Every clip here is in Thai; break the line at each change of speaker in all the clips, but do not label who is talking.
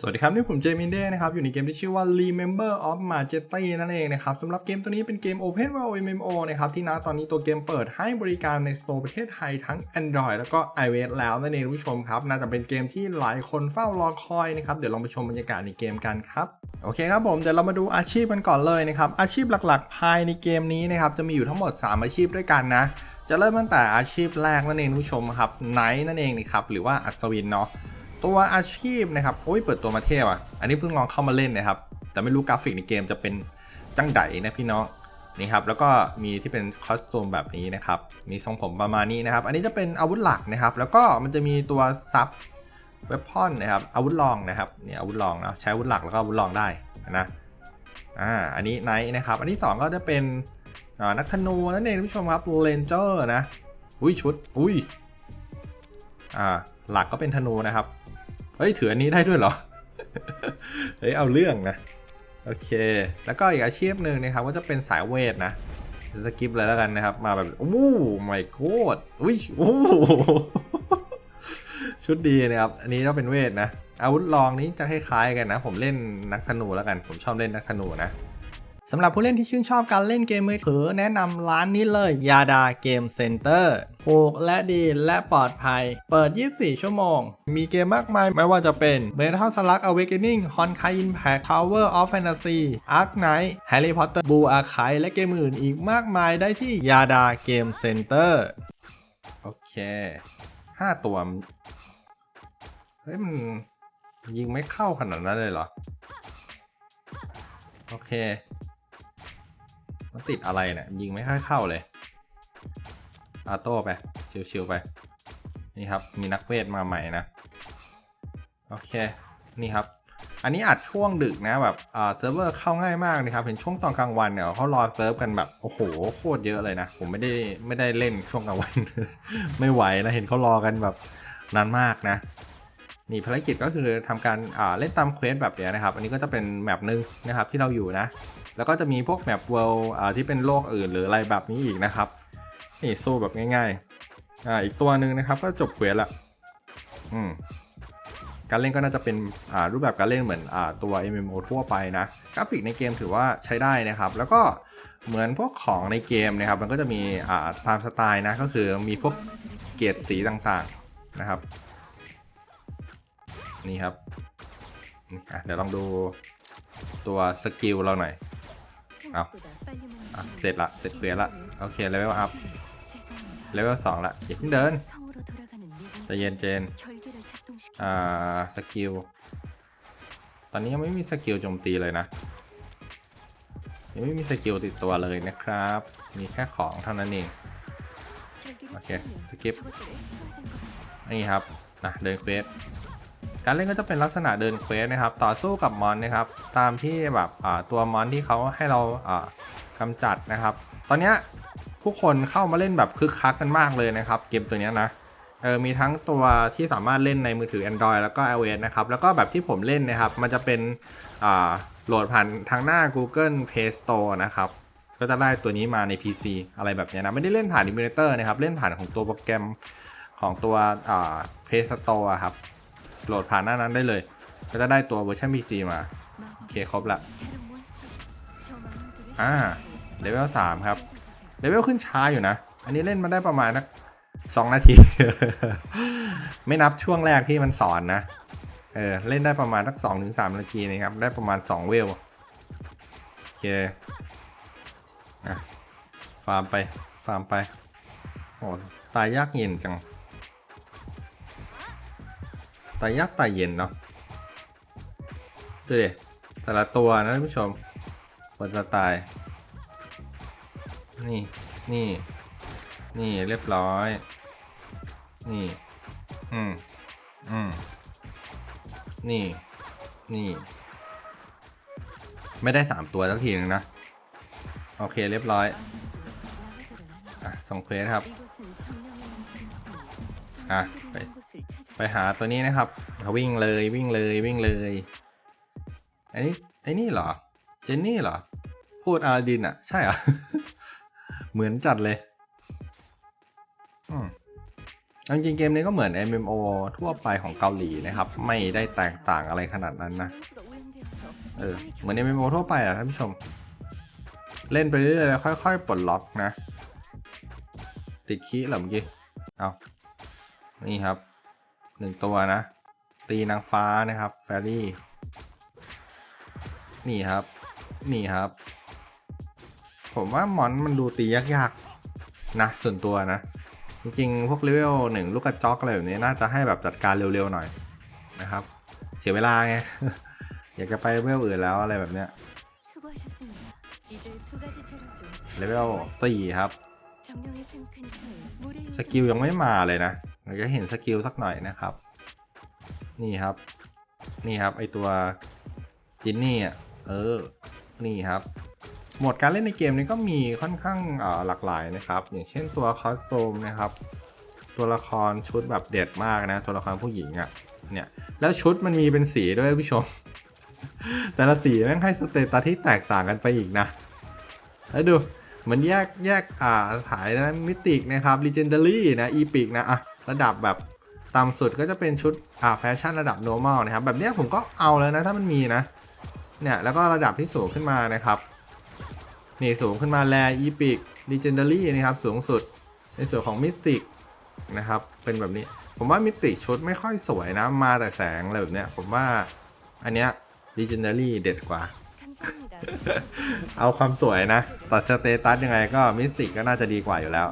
สวัสดีครับ นี่ผมเจมินเด้นะครับ อยู่ในเกมที่ชื่อว่า Remember of Majesty นั่นเองนะครับสำหรับเกมตัวนี้เป็นเกม Open World MMO นะครับ ที่นะตอนนี้ตัวเกมเปิดให้บริการในโซนประเทศไทยทั้ง Android แล้วก็ iOS แล้วนั่นเองคุณผู้ชมครับ น่าจะเป็นเกมที่หลายคนเฝ้ารอคอยนะครับ เดี๋ยวลองไปชมบรรยากาศในเกมกันครับ โอเคครับผม เดี๋ยวเรามาดูอาชีพกันก่อนเลยนะครับ อาชีพหลักๆ ภายในเกมนี้นะครับ จะมีอยู่ทั้งหมด 3 อาชีพด้วยกันนะ จะเริ่มตั้งแต่อาชีพแรกนั่นเองคุณผู้ชมครับ ไนท์นั่นเองนะครับ หรือว่าอัศวินเนาะ ตัวอาชีพนะครับโอ้ยเปิดตัวมาเท่ว่ะ อันนี้เพิ่งลองเข้ามาเล่นนะครับ แต่ไม่รู้กราฟิกในเกมจะเป็นจังไดนะพี่น้องนี่ครับแล้วก็มีที่เป็นคอสตูมแบบนี้นะครับ มีทรงผมประมาณนี้นะครับ อันนี้จะเป็นอาวุธหลักนะครับ แล้วก็มันจะมีตัวซับเวพอนนะครับอาวุธรองนะครับนี่อาวุธรองนะใช้อาวุธหลักแล้วก็อาวุธรองได้นะอ่าอันนี้ไนท์นะครับ อันที่สองก็จะเป็นนักธนูนั่นเองผู้ชมครับเลนเจอร์นะ อุ้ยชุดอุ้ยอ่าหลักก็เป็นธนูนะครับ เฮ้ยถืออันนี้ได้ด้วยเหรอ เฮ้ยเอาเรื่องนะ โอเค แล้วก็อีกอาชีพหนึ่งนะครับก็จะเป็นสายเวทนะสกิปเลยแล้วกันนะครับ มาแบบโอ้ไม่โคตรอุ้ยโอ้ชุดดีนะครับ อันนี้ก็เป็นเวทนะ อาวุธรองนี้จะคล้ายๆกันนะ ผมเล่นนักธนูแล้วกัน ผมชอบเล่นนักธนูนะ สำหรับผู้เล่นที่ชื่นชอบการเล่นเกมมือถือแนะนำร้านนี้เลยยาดาเกมเซ็นเตอร์ถูกและดีและปลอดภัย เปิด 24 ชั่วโมง มีเกมมากมายไม่ว่าจะเป็น Metal Slug Awakening Honkai Impact Tower of Fantasy Ark Knight Harry Potter Blue Archive และเกมอื่นอีกมากมายได้ที่ยาดาเกมเซ็นเตอร์โอเค 5 ตัวมันเฮ้ย มันยิงไม่เข้าขนาดนั้นเลยเหรอ โอเค มันติดอะไรเนี่ยยิงไม่ค่อยเข้าเลย อาโต้ไป ชิวๆไป นี่ครับ มีนักเวทมาใหม่นะ โอเค นี่ครับ อันนี้อัดช่วงดึกนะแบบอ่าเซิร์ฟเวอร์เข้าง่ายมากนะครับ เห็นช่วงตอนกลางวันเนี่ยเขารอเซิร์ฟกันแบบโอ้โหโคตรเยอะเลยนะ ผมไม่ได้ไม่ได้เล่นช่วงกลางวัน ไม่ไหวนะเห็นเขารอกันแบบนานมากนะนี่ภารกิจก็คือทำการเล่นตามเควสแบบเนี้ยนะครับ อันนี้ก็จะเป็นแมปหนึ่งนะครับที่เราอยู่นะ แล้วก็จะมีพวกแมปเวิลด์ที่เป็นโลกอื่นหรืออะไรแบบนี้อีกนะครับนี่สู้แบบง่ายๆอ่าอีกตัวหนึ่งนะครับก็จบเควสละอืมการเล่นก็น่าจะเป็นอ่ารูปแบบการเล่นเหมือนอ่าตัว MMO ทั่วไปนะกราฟิกในเกมถือว่าใช้ได้นะครับ แล้วก็เหมือนพวกของในเกมนะครับ มันก็จะมีอ่าตามสไตล์นะก็คือมีพวกเกรดสีต่างๆนะครับ นี่ครับเดี๋ยวลองดูตัวสกิลเราหน่อย เอาอะเสร็จละเสร็จเควสละโอเคเลเวลอัพเลเวลสองละอย่าเพิ่งเดินจะเย็นเจนอ่าสกิลตอนนี้ยังไม่มีสกิลโจมตีเลยนะยังไม่มีสกิลติดตัวเลยนะครับ มีแค่ของเท่านั้นเองโอเคสกิปนี่ครับนะเดินเควส การเล่นก็จะเป็นลักษณะเดินเควสนะครับ ต่อสู้กับมอนนะครับ ตามที่แบบตัวมอนที่เขาให้เราอ่ากำจัดนะครับ ตอนนี้ผู้คนเข้ามาเล่นแบบคึกคักกันมากเลยนะครับ เกมตัวนี้นะเออมีทั้งตัวที่สามารถเล่นในมือถือ Android แล้วก็ iOS นะครับ แล้วก็แบบที่ผมเล่นนะครับ มันจะเป็นโหลดผ่านทางหน้า Google Play Store นะครับ ก็จะได้ตัวนี้มาใน PC อะไรแบบนี้นะ ไม่ได้เล่นผ่าน Emulator นะครับ เล่นผ่านของตัวโปรแกรมของตัว Play Store ครับ โหลดผ่านหน้านั้นได้เลย ก็จะได้ตัวเวอร์ชัน PC มาโอเคครบละอ่าเลเวลสามครับเลเวลขึ้นช้าอยู่นะ อันนี้เล่นมาได้ประมาณนักสองนาที ไม่นับช่วงแรกที่มันสอนนะเออเล่นได้ประมาณสักสองถึงสามนาทีนะครับ ได้ประมาณสองเวลโอเคอะฟาร์มไปฟาร์มไปโอ้ตายยากเย็นจัง ตายยากตายเย็นเนาะดูดิแต่ละตัวนะท่านผู้ชมบนจะตาย นี่ นี่ นี่เรียบร้อย นี่ อืม อืม นี่ นี่ ไม่ได้สามตัวสักทีนึงนะ โอเคเรียบร้อย อะส่งเควสครับ อะ ไป ไปหาตัวนี้นะครับวิ่งเลยวิ่งเลยวิ่งเลยอันนี้ไอ้นี่เหรอ เจนนี่เหรอ พูดอาดินอะ ใช่เหรอ เหมือนจัดเลย อืมเอาจริงเกมนี้ก็เหมือน MMO ทั่วไปของเกาหลีนะครับ ไม่ได้แตกต่างอะไรขนาดนั้นนะ เออ เหมือน MMO ทั่วไปอะท่านผู้ชม เล่นไปเรื่อยๆค่อยๆปลดล็อกนะ ติดคีเหรอเมื่อกี้ เอานี่ครับ หนึ่งตัวนะ ตีนางฟ้านะครับ แฟรี่ นี่ครับ นี่ครับ ผมว่ามอนมันดูตียากๆ นะ ส่วนตัวนะ จริงๆ พวกเลเวลหนึ่งลูกกระจอกอะไรแบบนี้น่าจะให้แบบจัดการเร็วๆหน่อยนะครับ เสียเวลาไง อยากจะไปเลเวลอื่นแล้วอะไรแบบเนี้ยเลเวลสี่ครับ สกิลยังไม่มาเลยนะ เราจะเห็นสกิลสักหน่อยนะครับ นี่ครับ นี่ครับไอตัวจินนี่อะเออ นี่ครับ โหมดการเล่นในเกมนี้ก็มีค่อนข้างออหลากหลายนะครับ อย่างเช่นตัวคอสตูมนะครับ ตัวละครชุดแบบเด็ดมากนะ ตัวละครผู้หญิงอะ่ะ เนี่ย แล้วชุดมันมีเป็นสีด้วยผู้ชม แต่ละสีแม่งให้สเตตัสที่แตกต่างกันไปอีกนะ แล้วดูมือนแยกแยกอ่าถ่ายนะมิติกนะครับ Legendary นะอีพิกนะอะ ระดับแบบต่ำสุดก็จะเป็นชุดอ่าแฟชั่นระดับ normal นะครับ แบบนี้ผมก็เอาแล้วนะถ้ามันมีนะเนี่ยแล้วก็ระดับที่สูงขึ้นมานะครับนี่สูงขึ้นมาแลอีพิกดีเจนเดอรี่นะครับสูงสุดในส่วนของมิสติกนะครับเป็นแบบนี้ผมว่ามิสติกชุดไม่ค่อยสวยนะ มาแต่แสงอะไรแบบเนี้ยผมว่าอันเนี้ย legendary เด็ดกว่า เอาความสวยนะตัดสเตตัสยังไงก็มิสติกก็น่าจะดีกว่าอยู่แล้ว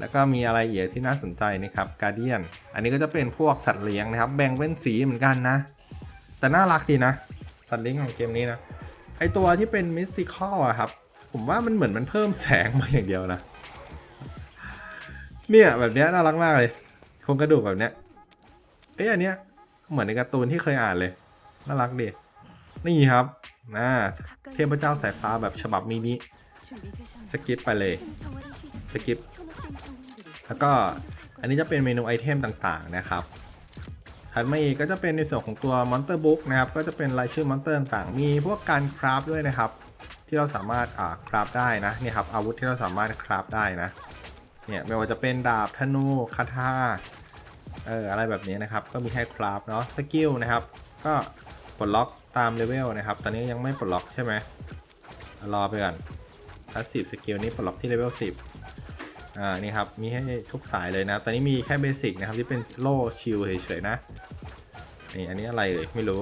แล้วก็มีอะไรเอียที่น่าสนใจนะครับกาเดียนอันนี้ก็จะเป็นพวกสัตว์เลี้ยงนะครับ แบ่งเป็นสีเหมือนกันนะ แต่น่ารักดีนะ สัตว์เลี้ยงของเกมนี้นะ ไอตัวที่เป็นมิสติคอลอะครับ ผมว่ามันเหมือนมันเพิ่มแสงมาอย่างเดียวนะ เนี่ยแบบนี้น่ารักมากเลยโครงกระดูกแบบเนี้ย เอ้ยอันเนี้ยเหมือนในการ์ตูนที่เคยอ่านเลย น่ารักดี นี่ครับนะเทพเจ้าสายฟ้าแบบฉบับมินิสกิปไปเลย สกิป แล้วก็อันนี้จะเป็นเมนูไอเทมต่างๆนะครับถัดมาอีกก็จะเป็นในส่วนของตัว Monster Book นะครับ ก็จะเป็นรายชื่อมอนเตอร์ต่างๆ มีพวกการคราฟด้วยนะครับ ที่เราสามารถอ่าคราฟได้นะนี่ครับอาวุธที่เราสามารถคราฟได้นะเนี่ยไม่ว่าจะเป็นดาบธนูคาถาเอออะไรแบบนี้นะครับ ก็มีให้คราฟเนาะสกิลนะครับ ก็ปลดล็อกตามเลเวลนะครับ ตอนนี้ยังไม่ปลดล็อกใช่ไหมรอไปก่อนถ้าสิบสกิลนี้ปลดล็อกที่เลเวลสิบ อ่านี่ครับมีให้ทุกสายเลยนะตอนนี้มีแค่เบสิกนะครับที่เป็นโล่ชิลเฉยๆนะนี่อันนี้อะไรเลยไม่รู้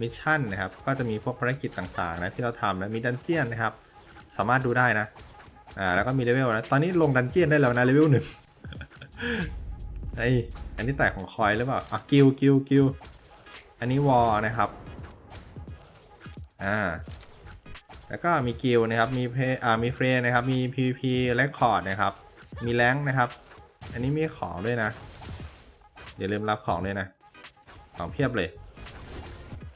มิชชั่นนะครับก็จะมีพวกภารกิจต่างๆนะที่เราทำนะมีดันเจียนนะครับสามารถดูได้นะอ่าแล้วก็มีเลเวลนะตอนนี้ลงดันเจียนได้แล้วนะเลเวลหนึ่งไออันนี้แตกของคอยหรือเปล่าอะกิลกิลกิลอันนี้วอลนะครับอ่า แล้วก็มีกิลนะครับ มีเพอ่ามีเฟรนนะครับ มี PVP และคอร์ดนะครับ มีแรงนะครับ อันนี้มีของด้วยนะ อย่าลืมรับของด้วยนะ ของเพียบเลย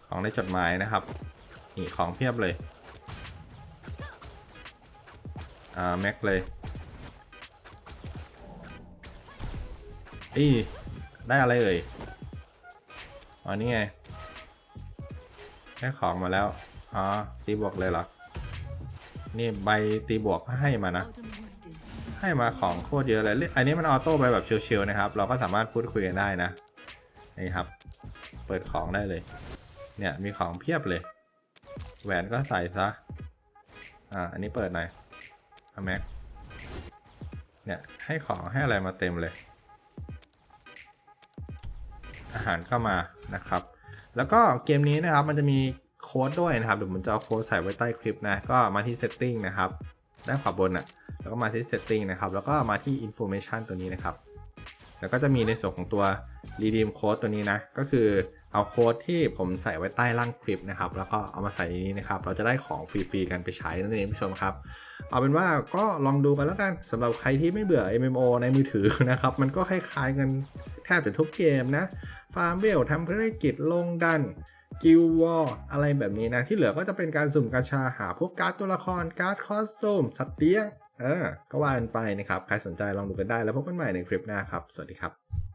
ของในจดหมายนะครับ นี่ของเพียบเลย อ่าแม็กเลยอีได้อะไรเอ่ย อ๋อนี่ไง ได้ของมาแล้ว อ๋อตีบวกเลยเหรอ นี่ใบตีบวกก็ให้มานะ ให้มาของโคตรเยอะเลยอันนี้มันออโต้ไปแบบเชียวๆนะครับ เราก็สามารถพูดคุยกันได้นะ นี่ครับ เปิดของได้เลย เนี่ยมีของเพียบเลย แหวนก็ใส่ซะ อ่า อันนี้เปิดหน่อยแม็ก เนี่ยให้ของให้อะไรมาเต็มเลย อาหารก็มานะครับ แล้วก็เกมนี้นะครับมันจะมี ค้ดด้วยนะครับเดี๋ยวผมจะเอาโค้ดใส่ไว้ใต้คลิปนะ ก็มาที่ setting นะครับ ด้านขวาบนอะ แล้วก็มาที่ setting นะครับ แล้วก็มาที่ information ตัวนี้นะครับ แล้วก็จะมีในส่วนของตัว redeem code ตัวนี้นะ ก็คือเอาโค้ดที่ผมใส่ไว้ใต้ล่างคลิปนะครับ แล้วก็เอามาใส่ในนี้นะครับ เราจะได้ของฟรีๆกันไปใช้นั่นเองผู้ชมครับ เอาเป็นว่าก็ลองดูกันแล้วกันสำหรับใครที่ไม่เบื่อ MMO ในมือถือนะครับ มันก็คล้ายๆกันแทบจะทุกเกมนะ ฟาร์มเวลทำภารกิจลงดัน กิลวอลอะไรแบบนี้นะ ที่เหลือก็จะเป็นการสุ่มกาชาหาพวกการ์ดตัวละครการ์ดคอสตูมสัตว์เลี้ยงเออก็ว่ากันไปนะครับ ใครสนใจลองดูกันได้แล้วพบกันใหม่ในคลิปหน้าครับ สวัสดีครับ